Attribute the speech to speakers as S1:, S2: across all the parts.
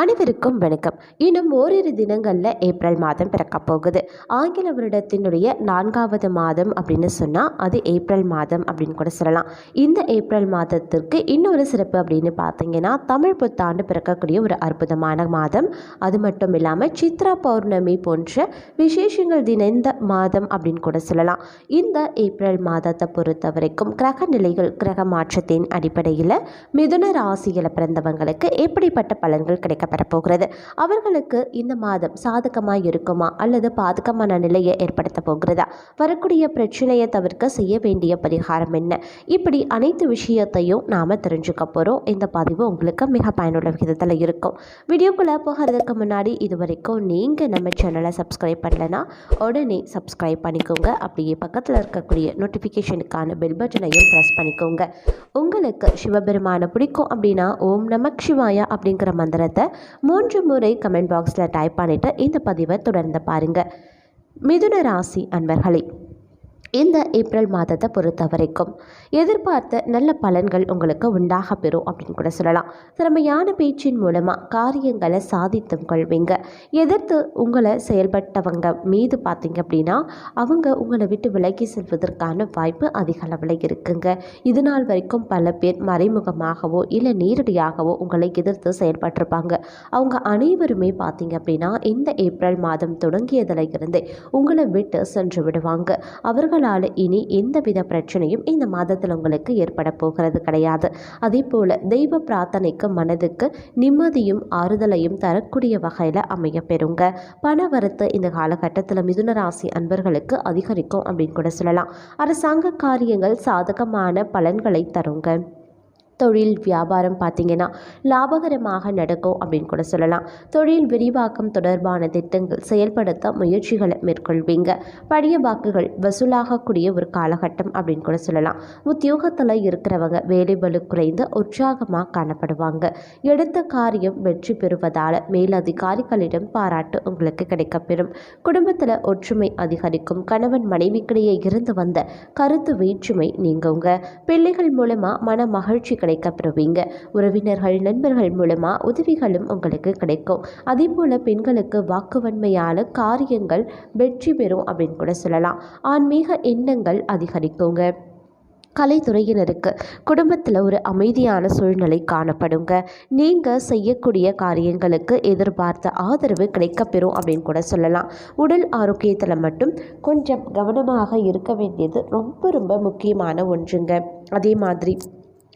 S1: அனைவருக்கும் வணக்கம். இன்னும் ஓரிரு தினங்களில் ஏப்ரல் மாதம் பிறக்கப் போகுது. ஆங்கில வருடத்தினுடைய நான்காவது மாதம் அப்படின்னு சொன்னால் அது ஏப்ரல் மாதம் அப்படின்னு கூட சொல்லலாம். இந்த ஏப்ரல் மாதத்திற்கு இன்னொரு சிறப்பு அப்படின்னு பார்த்தீங்கன்னா தமிழ் புத்தாண்டு பிறக்கக்கூடிய ஒரு அற்புதமான மாதம். அது மட்டும் இல்லாமல் சித்ரா பௌர்ணமி போன்ற விசேஷங்கள் தினைந்த மாதம் அப்படின்னு கூட சொல்லலாம். இந்த ஏப்ரல் மாதத்தை பொறுத்த வரைக்கும் கிரக நிலைகள் கிரக மாற்றத்தின் அடிப்படையில் மிதுன ராசியில் பிறந்தவங்களுக்கு எப்படிப்பட்ட பலன்கள் கிடைக்கப்பெற போகிறது அவர்களுக்கு இந்த மாதம் சாதகமாக இருக்குமா? அல்லது பாதகமான நிலையை ஏற்படுத்த போகிறதா? வரக்கூடிய பிரச்சனையை தவிர்க்க செய்ய வேண்டிய பரிகாரம் என்ன? இப்படி அனைத்து விஷயத்தையும் நாம் தெரிஞ்சுக்க போகிறோம் இந்த பதிவு உங்களுக்கு மிக பயனுள்ள விதத்தில் இருக்கும். வீடியோக்குள்ளே போகிறதுக்கு முன்னாடி இது வரைக்கும் நீங்கள் நம்ம சேனலை சப்ஸ்கிரைப் பண்ணலைன்னா உடனே சப்ஸ்கிரைப் பண்ணிக்கோங்க. அப்படியே பக்கத்தில் இருக்கக்கூடிய நோட்டிஃபிகேஷனுக்கான பெல் பட்டனையும் ப்ரெஸ் பண்ணிக்கோங்க. உங்களுக்கு சிவபெருமானை பிடிக்கும் அப்படின்னா ஓம் நமக் சிவாயா அப்படிங்கிற மந்திரத்தை மூன்று முறை கமெண்ட் பாக்ஸில் டைப் பண்ணிவிட்டு இந்த பதிவை தொடர்ந்து பாருங்கள் மிதுன ராசி அன்பர்களே இந்த ஏப்ரல் மாதத்தை பொறுத்த வரைக்கும் எதிர்பார்த்த நல்ல பலன்கள் உங்களுக்கு உண்டாக பெறும் அப்படின்னு கூட சொல்லலாம். திறமையான பேச்சின் மூலமாக காரியங்களை சாதித்தும் கொள்வீங்க. எதிர்த்து உங்களை செயல்பட்டவங்க மீது பார்த்தீங்க அப்படின்னா அவங்க உங்களை விட்டு விலகி செல்வதற்கான வாய்ப்பு அதிக அளவில் இருக்குங்க. இது நாள் வரைக்கும் பல பேர் மறைமுகமாகவோ இல்லை நேரடியாகவோ உங்களை எதிர்த்து செயல்பட்டிருப்பாங்க. அவங்க அனைவருமே பார்த்தீங்க அப்படின்னா இந்த ஏப்ரல் மாதம் தொடங்கியதில் இருந்தே உங்களை விட்டு சென்று விடுவாங்க. அவர்கள் உங்களால் இனி எந்தவித பிரச்சனையும் இந்த மாதத்தில் உங்களுக்கு ஏற்பட போகிறது கிடையாது. அதே போல் தெய்வ பிரார்த்தனைக்கு மனதுக்கு நிம்மதியும் ஆறுதலையும் தரக்கூடிய வகையில் அமைய பெறுங்க. பண வரத்து இந்த காலகட்டத்தில் மிதுன ராசி அன்பர்களுக்கு அதிகரிக்கும் அப்படின்னு கூட சொல்லலாம். அரசாங்க காரியங்கள் சாதகமான பலன்களை தருங்க. தொழில் வியாபாரம் பார்த்தீங்கன்னா லாபகரமாக நடக்கும் அப்படின்னு கூட சொல்லலாம். தொழில் விரிவாக்கம் தொடர்பான திட்டங்கள் செயல்படுத்த முயற்சிகளை மேற்கொள்வீங்க. பழைய வாக்குகள் வசூலாகக்கூடிய ஒரு காலகட்டம் அப்படின்னு கூட சொல்லலாம். உத்தியோகத்தில் இருக்கிறவங்க வேலைபளு குறைந்து உற்சாகமாக காணப்படுவாங்க. எடுத்த காரியம் வெற்றி பெறுவதால் மேலதிகாரிகளிடம் பாராட்டு உங்களுக்கு கிடைக்கப்பெறும். குடும்பத்தில் ஒற்றுமை அதிகரிக்கும். கணவன் மனைவிக்கிடையே இருந்து வந்த கருத்து வேற்றுமை நீங்குங்க. பிள்ளைகள் மூலமாக மன மகிழ்ச்சி கிடைக்கப்பெறுவீங்க உறவினர்கள் நண்பர்கள் மூலமாக உதவிகளும் உங்களுக்கு கிடைக்கும். அதே போல் பெண்களுக்கு வாக்குவன்மையான காரியங்கள் வெற்றி பெறும் அப்படின்னு கூட சொல்லலாம். ஆன்மீக எண்ணங்கள் அதிகரிக்குங்க. கலைத்துறையினருக்கு குடும்பத்தில் ஒரு அமைதியான சூழ்நிலை காணப்படுங்க. நீங்கள் செய்யக்கூடிய காரியங்களுக்கு எதிர்பார்த்த ஆதரவு கிடைக்கப்பெறும் அப்படின்னு கூட சொல்லலாம். உடல் ஆரோக்கியத்தில் மட்டும் கொஞ்சம் கவனமாக இருக்க வேண்டியது ரொம்ப ரொம்ப முக்கியமான ஒன்றுங்க. அதே மாதிரி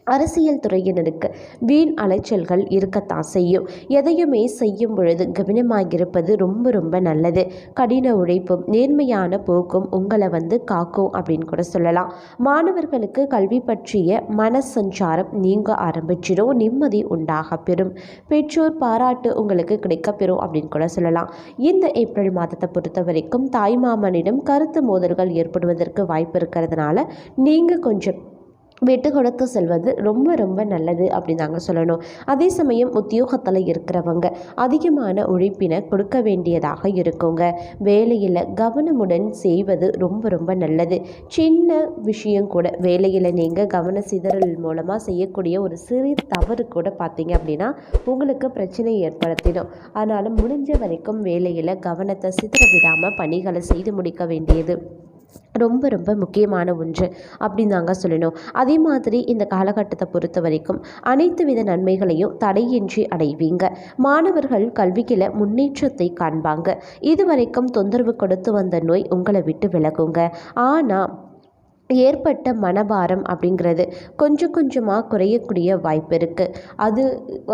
S1: அரசியல் துறையினருக்கு வீண் அலைச்சல்கள் இருக்கத்தான் செய்யும். எதையுமே செய்யும் பொழுது கவனமாக இருப்பது ரொம்ப ரொம்ப நல்லது. கடின உழைப்பும் நேர்மையான போக்கும் உங்களை வந்து காக்கும் அப்படின்னு கூட சொல்லலாம். மாணவர்களுக்கு கல்வி பற்றிய மனசஞ்சாரம் நீங்க ஆரம்பிச்சிடும் நிம்மதி உண்டாக பெறும் பெற்றோர் பாராட்டு உங்களுக்கு கிடைக்கப்பெறும் அப்படின்னு கூட சொல்லலாம். இந்த ஏப்ரல் மாதத்தை பொறுத்த வரைக்கும் தாய்மாமனிடம் கருத்து மோதல்கள் ஏற்படுவதற்கு வாய்ப்பு இருக்கிறதுனால நீங்கள் கொஞ்சம் விட்டு கொடுத்து செல்வது ரொம்ப ரொம்ப நல்லது அப்படின்னு நாங்கள் சொல்லணும். அதே சமயம் உத்தியோகத்தில் இருக்கிறவங்க அதிகமான உழைப்பினை கொடுக்க வேண்டியதாக இருக்குங்க. வேலையில் கவனமுடன் செய்வது ரொம்ப ரொம்ப நல்லது. சின்ன விஷயம் கூட வேலையில் நீங்கள் கவன சிதறல் மூலமாக செய்யக்கூடிய ஒரு சிறு தவறு கூட பார்த்தீங்க அப்படின்னா உங்களுக்கு பிரச்சனை ஏற்படுத்திடும். அதனால் முடிஞ்ச வரைக்கும் வேலையில் கவனத்தை சிதற விடாமல் பணிகளை செய்து முடிக்க வேண்டியது. ரொம்ப ரொம்ப முக்கியமான ஒன்று அப்படின்னு தாங்க சொல்லணும். அதே மாதிரி இந்த காலகட்டத்தை பொறுத்த வரைக்கும் அனைத்து வித நன்மைகளையும் தடையின்றி அடைவீங்க. மாணவர்கள் கல்வியில் முன்னேற்றத்தை காண்பாங்க. இதுவரைக்கும் தொந்தரவு கொடுத்து வந்த நோய் உங்களை விட்டு விலகுங்க. ஆனால் ஏற்பட்ட மனபாரம் அப்படிங்கிறது கொஞ்சம் கொஞ்சமாக குறையக்கூடிய வாய்ப்பு இருக்குது அது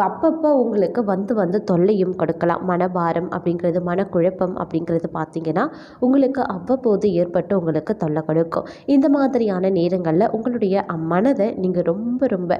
S1: அப்பப்போ உங்களுக்கு வந்து வந்து தொல்லையும் கொடுக்கலாம். மனபாரம் அப்படிங்கிறது மனக்குழப்பம் அப்படிங்கிறது பார்த்திங்கன்னா உங்களுக்கு அவ்வப்போது ஏற்பட்டு உங்களுக்கு தொல்லை கொடுக்கும். இந்த மாதிரியான நேரங்களில் உங்களுடைய மனதை நீங்கள் ரொம்ப ரொம்ப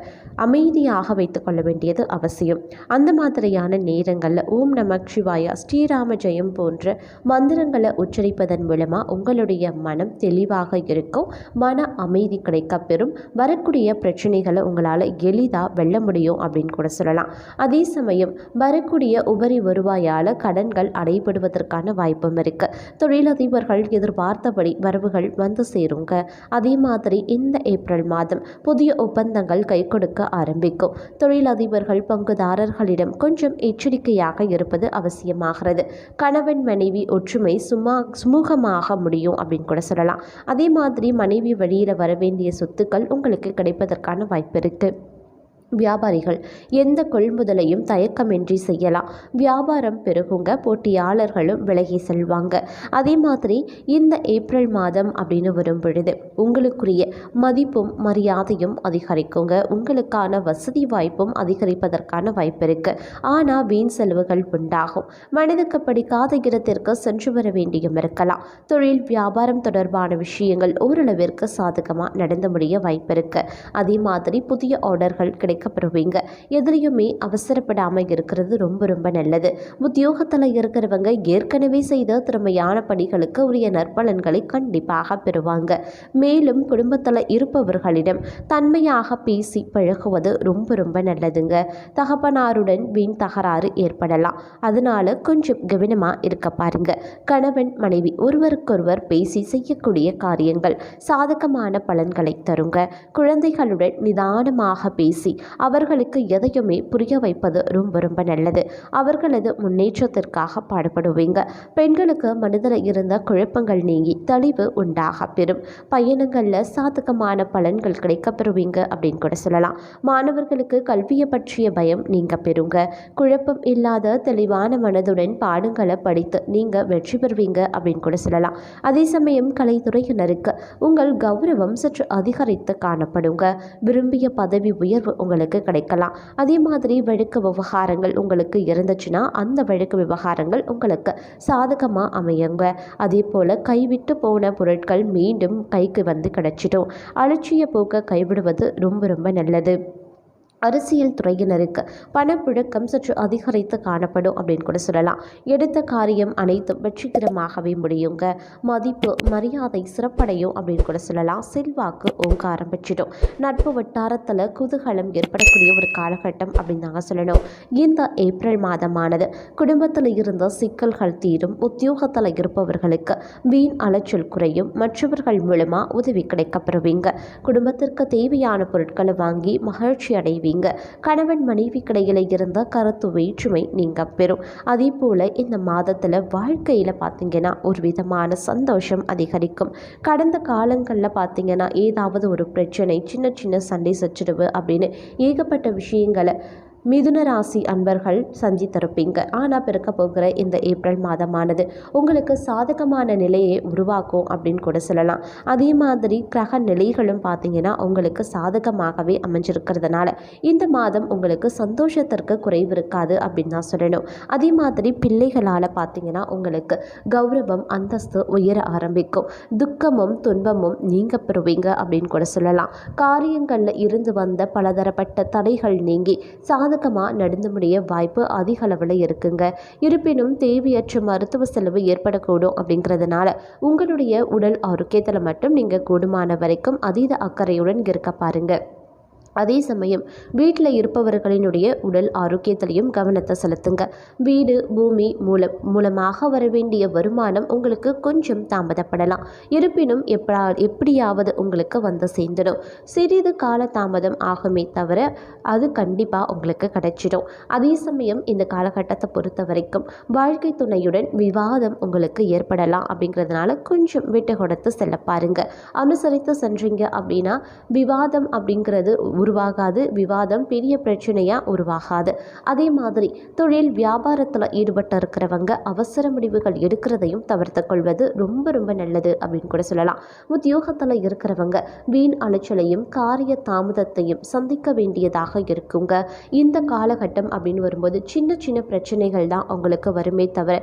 S1: அமைதியாக வைத்துக்கொள்ள வேண்டியது அவசியம். அந்த மாதிரியான நேரங்களில் ஓம் நம சிவாயா ஸ்ரீராம ஜெயம் போன்ற மந்திரங்களை உச்சரிப்பதன் மூலமாக உங்களுடைய மனம் தெளிவாக இருக்கும். மன அமைதி கிடைக்கப்பெறும் வரக்கூடிய பிரச்சனைகளை உங்களால் எளிதாக வெல்ல முடியும் அப்படின்னு கூட சொல்லலாம். அதே சமயம் வரக்கூடிய உபரி வருவாயால் கடன்கள் அடைபடுவதற்கான வாய்ப்பும் இருக்குது தொழிலதிபர்கள் எதிர்பார்த்தபடி வரவுகள் வந்து சேருங்க. அதே மாதிரி இந்த ஏப்ரல் மாதம் புதிய ஒப்பந்தங்கள் கை கொடுக்க ஆரம்பிக்கும். தொழிலதிபர்கள் பங்குதாரர்களிடம் கொஞ்சம் எச்சரிக்கையாக இருப்பது அவசியமாகிறது. கணவன் மனைவி ஒற்றுமை சுமா சுமூகமாக முடியும் அப்படின்னு கூட சொல்லலாம். அதே மாதிரி மனைவி வழியில் வரவேண்டிய சொத்துக்கள் உங்களுக்கு கிடைப்பதற்கான வாய்ப்பு இருக்குது வியாபாரிகள் எந்த கொள்முதலையும் தயக்கமின்றி செய்யலாம். வியாபாரம் பெருகுங்க போட்டியாளர்களும் விலகி செல்வாங்க. அதே மாதிரி இந்த ஏப்ரல் மாதம் அப்படின்னு வரும் பொழுது உங்களுக்குரிய மதிப்பும் மரியாதையும் அதிகரிக்குங்க. உங்களுக்கான வசதி வாய்ப்பும் அதிகரிப்பதற்கான வாய்ப்பு இருக்கு. ஆனால் வீண் செலவுகள் உண்டாகும். மனதுக்கு படிக்காத இடத்திற்கு சென்று வர வேண்டியும் இருக்கலாம். தொழில் வியாபாரம் தொடர்பான விஷயங்கள் ஓரளவிற்கு சாதகமாக நடந்து முடிய வாய்ப்பு இருக்கு. அதே மாதிரி புதிய ஆர்டர்கள் கிடைக்கப்பெறுவீங்க எதுலேயுமே அவசரப்படாமல் இருக்கிறது ரொம்ப ரொம்ப நல்லது. உத்தியோகத்தில் இருக்கிறவங்க ஏற்கனவே செய்த திறமையான பணிகளுக்கு உரிய நற்பலன்களை கண்டிப்பாக பெறுவாங்க. மேலும் குடும்பத்தில் இருப்பவர்களிடம் தன்மையாக பேசி பழகுவது ரொம்ப ரொம்ப நல்லதுங்க. தகப்பனாருடன் வீண் தகராறு ஏற்படலாம். அதனால கொஞ்சம் கவனமாக இருக்க பாருங்க. கணவன் மனைவி ஒருவருக்கொருவர் பேசி செய்யக்கூடிய காரியங்கள் சாதகமான பலன்களை தருங்க. குழந்தைகளுடன் நிதானமாக பேசி அவர்களுக்கு எதையுமே புரிய வைப்பது ரொம்ப ரொம்ப நல்லது. அவர்களது முன்னேற்றத்திற்காக பாடுபடுவீங்க. பெண்களுக்கு மனதில் இருந்த குழப்பங்கள் நீங்கி தெளிவு உண்டாக பெறும். பயணங்களில் சாதகமான பலன்கள் கிடைக்கப்பெறுவீங்க அப்படின்னு கூட சொல்லலாம். மாணவர்களுக்கு கல்வியை பற்றிய பயம் நீங்கள் பெறுங்க. குழப்பம் இல்லாத தெளிவான மனதுடன் பாடங்களை படித்து நீங்கள் வெற்றி பெறுவீங்க அப்படின்னு கூட சொல்லலாம். அதே சமயம் கலைத்துறையினருக்கு உங்கள் கௌரவம் சற்று அதிகரித்து காணப்படுங்க. விரும்பிய பதவி உயர்வு உங்களுக்கு கிடைக்கலாம். அதே மாதிரி வழக்கு விவகாரங்கள் உங்களுக்கு இருந்துச்சுன்னா அந்த வழக்கு விவகாரங்கள் உங்களுக்கு சாதகமாக அமையுங்க. அதே போல் கைவிட்டு போன பொருட்கள் மீண்டும் கைக்கு வந்து கிடைச்சிடும். அலட்சிய போக்க கைவிடுவது ரொம்ப ரொம்ப நல்லது. அரசியல் துறையினருக்கு பணப்புழக்கம் சற்று அதிகரித்து காணப்படும் அப்படின்னு கூட சொல்லலாம். எடுத்த காரியம் அனைத்தும் வெற்றிகரமாகவே முடியுங்க. மதிப்பு மரியாதை சிறப்படையும் அப்படின்னு கூட சொல்லலாம். செல்வாக்கு ஓங்காரம் பெற்றிடும். நட்பு வட்டாரத்தில் குதூகலம் ஏற்படக்கூடிய ஒரு காலகட்டம் அப்படின்னு தாங்க சொல்லணும். இந்த ஏப்ரல் மாதமானது குடும்பத்தில் இருந்த சிக்கல்கள் தீரும். உத்தியோகத்தில் இருப்பவர்களுக்கு வீண் அலைச்சல் குறையும். மற்றவர்கள் மூலமாக உதவி கிடைக்கப்பெறுவீங்க குடும்பத்திற்கு தேவையான பொருட்களை வாங்கி மகிழ்ச்சி அடைவீங்க கணவன் மனைவி கிடையில இருந்த கருத்து வேற்றுமை நீங்க பெறும். அதே போல் இந்த மாதத்தில் வாழ்க்கையில் பார்த்தீங்கன்னா ஒரு விதமான சந்தோஷம் அதிகரிக்கும். கடந்த காலங்களில் பார்த்தீங்கன்னா ஏதாவது ஒரு பிரச்சனை சின்ன சின்ன சண்டை சச்சரவு அப்படின்னு ஏகப்பட்ட விஷயங்களை மிதுன ராசி அன்பர்கள் சந்தித்திருப்பீங்க. ஆனால் பிறக்க போகிற இந்த ஏப்ரல் மாதமானது உங்களுக்கு சாதகமான நிலையை உருவாக்கும் அப்படின்னு கூட சொல்லலாம். அதே மாதிரி கிரக நிலைகளும் பார்த்தீங்கன்னா உங்களுக்கு சாதகமாகவே அமைஞ்சிருக்கிறதுனால இந்த மாதம் உங்களுக்கு சந்தோஷத்திற்கு குறைவு இருக்காது அப்படின்னு தான் சொல்லணும். அதே மாதிரி பிள்ளைகளால் பார்த்தீங்கன்னா உங்களுக்கு கௌரவம் அந்தஸ்து உயர ஆரம்பிக்கும். துக்கமும் துன்பமும் நீங்க பெறுவீங்க அப்படின்னு கூட சொல்லலாம். காரியங்களில் இருந்து வந்த பலதரப்பட்ட தடைகள் நீங்கி சா சாதகமாக நடந்து முடிய வாய்ப்பு அதிக அளவில் இருக்குங்க. இருப்பினும் தேவையற்ற மருத்துவ செலவு ஏற்படக்கூடும் அப்படிங்கிறதுனால உங்களுடைய உடல் ஆரோக்கியத்தில் மட்டும் நீங்கள் கூடுமான வரைக்கும் அதீத அக்கறையுடன் இருக்க பாருங்கள் அதே சமயம் வீட்டில் இருப்பவர்களினுடைய உடல் ஆரோக்கியத்திலையும் கவனத்தை செலுத்துங்க. வீடு பூமி மூலம் மூலமாக வர வேண்டிய வருமானம் உங்களுக்கு கொஞ்சம் தாமதப்படலாம். இருப்பினும் எப்படா எப்படியாவது உங்களுக்கு வந்து சேர்ந்துடும். சிறிது கால தாமதம் ஆகுமே தவிர அது கண்டிப்பாக உங்களுக்கு கிடைச்சிடும். அதே சமயம் இந்த காலகட்டத்தை பொறுத்த வரைக்கும் வாழ்க்கை துணையுடன் விவாதம் உங்களுக்கு ஏற்படலாம் அப்படிங்கிறதுனால கொஞ்சம் விட்டு கொடுத்து செல்ல பாருங்கள் அனுசரித்து சென்றீங்க அப்படின்னா விவாதம் அப்படிங்கிறது உருவாகாது. விவாதம் பெரிய பிரச்சனையாக உருவாகாது. அதே மாதிரி தொழில் வியாபாரத்தில் ஈடுபட்டு இருக்கிறவங்க அவசர முடிவுகள் எடுக்கிறதையும் தவிர்த்து கொள்வது ரொம்ப ரொம்ப நல்லது அப்படின்னு கூட சொல்லலாம். உத்தியோகத்தில் இருக்கிறவங்க வீண் அலைச்சலையும் காரிய தாமதத்தையும் சந்திக்க வேண்டியதாக இருக்குங்க. இந்த காலகட்டம் அப்படின்னு வரும்போது சின்ன சின்ன பிரச்சனைகள் தான் உங்களுக்கு வருமே தவிர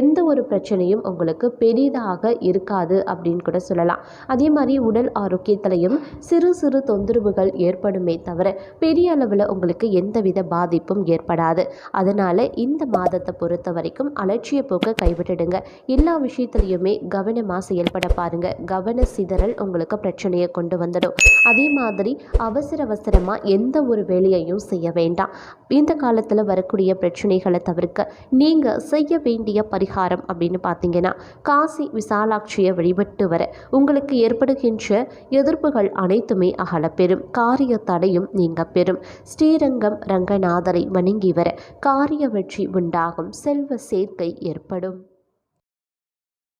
S1: எந்த ஒரு பிரச்சனையும் உங்களுக்கு பெரிதாக இருக்காது அப்படின்னு கூட சொல்லலாம். அதே மாதிரி உடல் ஆரோக்கியத்திலையும் சிறு சிறு தொந்தரவுகள் ஏற்படுமே மட்டுமே தவிர பெரிய அளவில் உங்களுக்கு எந்தவித பாதிப்பும் ஏற்படாது. அதனால் இந்த மாதத்தை பொறுத்த வரைக்கும் அலட்சிய போக்கை கைவிட்டுடுங்க. எல்லா விஷயத்துலையுமே கவனமாக செயல்பட பாருங்க. கவன சிதறல் உங்களுக்கு பிரச்சனையை கொண்டு வந்துடும். அதே மாதிரி அவசர அவசரமாக எந்த ஒரு வேலையையும் செய்ய வேண்டாம். இந்த காலத்தில் வரக்கூடிய பிரச்சனைகளை தவிர்க்க நீங்கள் செய்ய வேண்டிய பரிகாரம் அப்படின்னு பார்த்தீங்கன்னா காசி விசாலாட்சியை வழிபட்டு வர உங்களுக்கு ஏற்படுகின்ற எதிர்ப்புகள் அனைத்துமே அகலப்பெறும். காரியத்தால் தடையும் நீங்க பெறும். ஸ்ரீரங்கம் ரங்கநாதரை வணங்கி வர காரிய வெற்றி உண்டாகும். செல்வ சேர்க்கை ஏற்படும்.